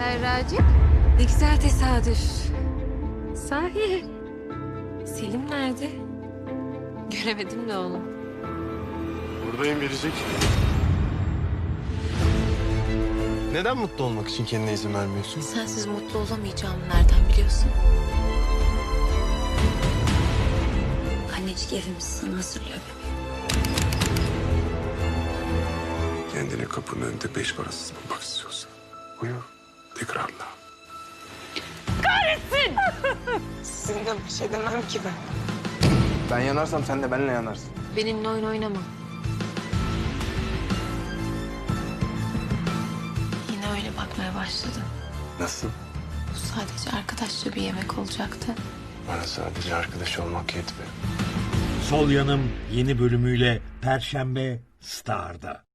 Serracığım. Ne güzel tesadüf. Sahi. Selim nerede? Göremedim de onu. Buradayım Biricik. Neden mutlu olmak için kendine izin vermiyorsun? Sensiz mutlu olamayacağımı nereden biliyorsun? Annecik evimiz sana hazırlıyor bebeğim. Kendini kapının önünde beş parasız bulmak istiyorsan. Sizinle baş edemem ki ben. Ben yanarsam sen de benimle yanarsın. Benimle oyun oynama. Yine öyle bakmaya başladım. Nasıl? Bu sadece arkadaşça bir yemek olacaktı. Bana sadece arkadaş olmak yetmiyor. Sol Yanım yeni bölümüyle Perşembe Star'da.